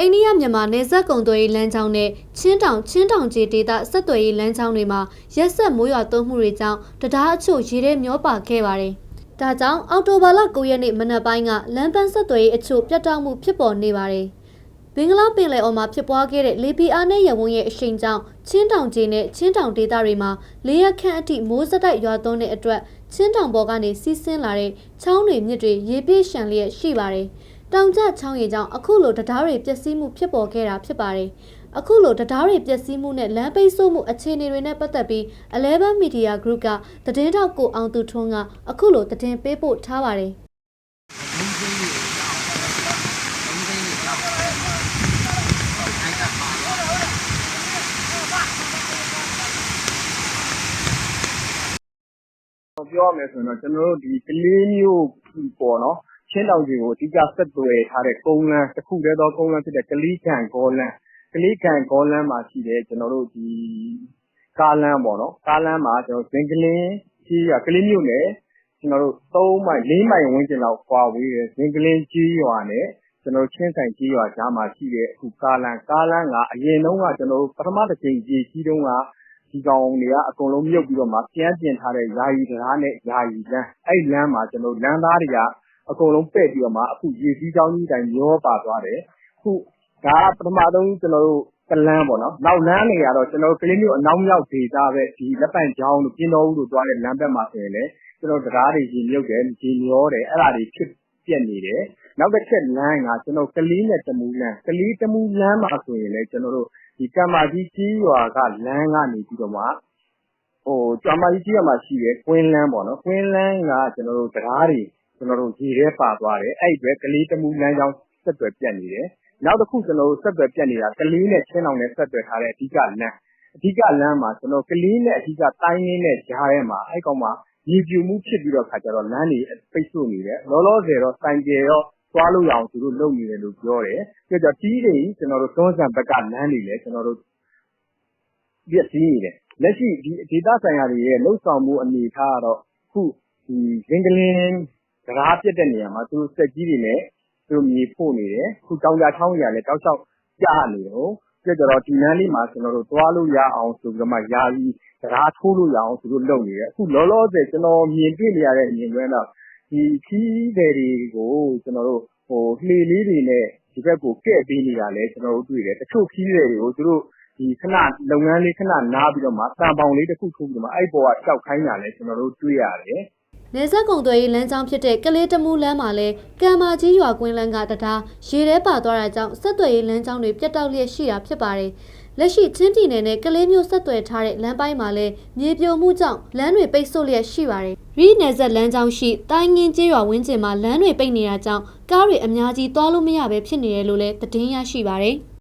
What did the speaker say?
အိန္ဒိယမြန်မာနယ်စပ်ကုံသွယ်ရေးလမ်းကြောင်းနဲ့ချင်းတောင်ချင်းတောင်ကျေးဒေသဆက်သွယ်ရေးလမ်းကြောင်းတွေမှာရက်ဆက်မိုးရွာသွန်းမှုတွေကြောင့်တရားအချို့ရေထဲမျောပါခဲ့ပါတယ်။ဒါကြောင့်အော်တိုဘာလ9ရက်နေ့မနက်ပိုင်းကလမ်းပန်းဆက်သွယ်ရေးအချို့ပြတ်တောက်မှုဖြစ်ပေါ်နေပါတယ်။ဘင်္ဂလားပင်လယ်အော်မှာဖြစ်ပွားခဲ့တဲ့လေပီအားနဲ့ရဝန်းရဲ့အရှိန်ကြောင့်ချင်းတောင်ကျေးနဲ့ချင်းတောင်ဒေသတွေမှာလေရက်ခန့်အထိမိုးစတိုက်ရွာသွန်းတဲ့အတွက်ချင်းတောင်ပေါ်ကနေစီးဆင်းလာတဲ့ချောင်းတွေမြစ်တွေရေပြည့်ရှံလျက်ရှိပါတယ်။ တောင်ကျချောင်းရည်ကြောင့်အခုလိုတရားတွေပျက်စီးမှုဖြစ်ပေါ်ခဲ့တာဖြစ်ပါတယ်။အခုလိုတရားတွေပျက်စီးမှုနဲ့လမ်းပိတ်ဆို့မှုအခြေအနေတွေနဲ့ပတ်သက်ပြီး11 Media Group ကသတင်းထောက်ကိုအောင်သူထွန်းကအခုလိုသတင်းပေးပို့ထားပါတယ်လုံးသိန်းကြီးကြောက်လုံးသိန်းကြီးကြောက်အဲ့ဒါပါတော့ပြောရမယ်ဆိုရင်တော့ကျွန်တော်တို့ဒီကလေးမျိုးပေါ့နော် ချင်းတောင်ကြီးကို အဓိက ဆက်သွယ်ထားတဲ့ ကုန်းလမ်းတစ်ခုတည်းသော ကုန်းလမ်းဖြစ်တဲ့ ကလေးကန်ကောလမ်း ကလေးကန်ကောလမ်းမှာရှိတဲ့ကျွန်တော်တို့ဒီကားလမ်းပေါ့နော် ကားလမ်းမှာကျွန်တော်ဇင်ကလင်းကြီးကကလေးမျိုးနဲ့ကျွန်တော်တို့3မိုင်4မိုင်ဝန်းကျင်လောက်ကွာဝေးတယ်ဇင်ကလင်းကြီးရွာနဲ့ကျွန်တော်ချင်းဆိုင်ကြီးရွာကြားမှာရှိတဲ့အခုကားလမ်း ကားလမ်းက အရင်တုန်းကကျွန်တော်တို့ပထမတစ်ချိန်ကြီးကြီးတုန်းက ဒီကောင်တွေက အကုန်လုံးမြုပ်ပြီးတော့မှ ပြန်ပြင်ထားတဲ့ ယာယီတရားနဲ့ ယာယီလမ်း အဲ့လမ်းမှာကျွန်တော်လမ်းသားတွေက အကုန်လုံးပဲ့ပြီးတော့မှ အခုရေစည်းကြောင်းကြီးတိုင်းရောပါသွားတယ် အခုဒါက ပထမဆုံးကျွန်တော်တို့ကလမ်းပေါ့နော် နောက်လမ်းတွေကတော့ ကျွန်တော်တို့ ကလေးမျိုးအနောက်မြောက်ဒေသပဲဒီလက်ပံချောင်းတို့ပြင်းတော်ဦးတို့ သွားတဲ့လမ်းဘက်မှာဆိုရင်လည်း ကျွန်တော်တရားတွေ ရေမြုပ်တယ် ရေမျောတယ် အဲ့ဒါတွေ ဖြစ်ပြက်နေတယ် နောက်တစ်ချက်လမ်းက ကျွန်တော်ကလေးနဲ့ တမူးလမ်း ကလေးတမူးလမ်းမှာဆိုရင်လည်း ကျွန်တော်တို့ဒီကမ္မာကြီးကြီးရွာက လမ်းကနေပြီးတော့မှဟိုကျွမ်းမကြီးကြီးရမှာရှိတယ်ကွင်းလန်းပေါ့နော် ကွင်းလန်းက ကျွန်တော်တို့တရားတွေကျွန်တော်တို့ ရေထဲပါသွားတယ် အဲ့ဒီအတွက် ကလေးတမူလမ်းကြောင်း ဆက်သွယ်ပြတ်နေတယ် နောက်တစ်ခုကျွန်တော်တို့ဆက်သွယ်ပြတ်နေတာ ကလေးနဲ့ ချင်းအောင်နဲ့ ဆက်သွယ်ထားတဲ့ အဓိကလမ်းအဓိကလမ်းမှာကျွန်တော်ကလေးနဲ့အဓိကတိုင်းရင်းနဲ့ကြားထဲမှာ အဲ့ကောင်မှာရေပြူမှုဖြစ်ပြီးတော့ခါကျတော့ လမ်းတွေ ပိတ်ဆို့နေတယ် လောလောဆယ်တော့စိုင်ကျယ်ရော သွားလို့ရအောင် သူတို့လုပ်နေတယ်လို့ ပြောတယ်ပြီးတော့တီးတွေကျွန်တော်တို့သွန်းဆန်ဘက်က လမ်းတွေလည်းကျွန်တော်တို့ပြည့်စည်နေတယ် လက်ရှိဒီဒေတာဆိုင်ရာတွေရဲ့လှုပ်ဆောင်မှုအနေထားကတော့ခု ဒီဇင်ကလင်း တရားပြတ်တဲ့နေရာမှာ သူစက်ကြီးတွေနဲ့သူမြေဖို့နေတယ်ခု တောင်ကြချောင်းကြီးကလည်း တောက်လျှောက်ကြားနေတော့ပြည့်ကြတော့ ဒီနန်းလေးမှာ ကျွန်တော်တို့ သွားလို့ရအောင်ဆိုပြီးတော့မှ ယာယီတရားထိုးလို့ရအောင် သူတို့လုပ်နေတယ် အခုလောလောဆယ် ကျွန်တော်မြင်တွေ့နေရတဲ့မြင်ကွင်းတော့ ဒီခီးတယ်တွေကိုကျွန်တော်တို့ဟို လှေလေးတွေနဲ့ ဒီဘက်ကို ကဲ့ပေးနေတာလဲကျွန်တော်တို့တွေ့တယ် တချို့ခီးတယ်တွေကို သူတို့ဒီခဏလုပ်ငန်းလေး ခဏနားပြီးတော့မှတန်ပေါင်လေးတစ်ခုထိုးပြီးတော့မှ အဲ့ပေါ်ကရှောက်ခိုင်းတာလဲကျွန်တော်တို့ တွေ့ရတယ်။ နယ်စပ်ကုံသွယ်ရေးလမ်းကြောင်းဖြစ်တဲ့ကလေးတမူးလမ်းမှာလည်းကံမာကြီးရွာကွင်းလမ်းကတရားရေထဲပါသွားတာကြောင့်ဆက်သွယ်ရေးလမ်းကြောင်းတွေပြတ်တောက်လျက်ရှိတာဖြစ်ပါတယ်။လက်ရှိချင်းပြည်နယ်နဲ့ကလေးမျိုးဆက်သွယ်ထားတဲ့လမ်းပိုင်းမှာလည်းမြေပြိုမှုကြောင့်လမ်းတွေပိတ်ဆို့လျက်ရှိပါတယ်။ရီနယ်စပ်လမ်းကြောင်းရှိတိုင်းငင်းကျေးရွာဝင်းကျင်မှာလမ်းတွေပိတ်နေတာကြောင့်ကားတွေအများကြီးသွားလို့မရပဲဖြစ်နေတယ်လို့လည်းသတင်းရရှိပါတယ်။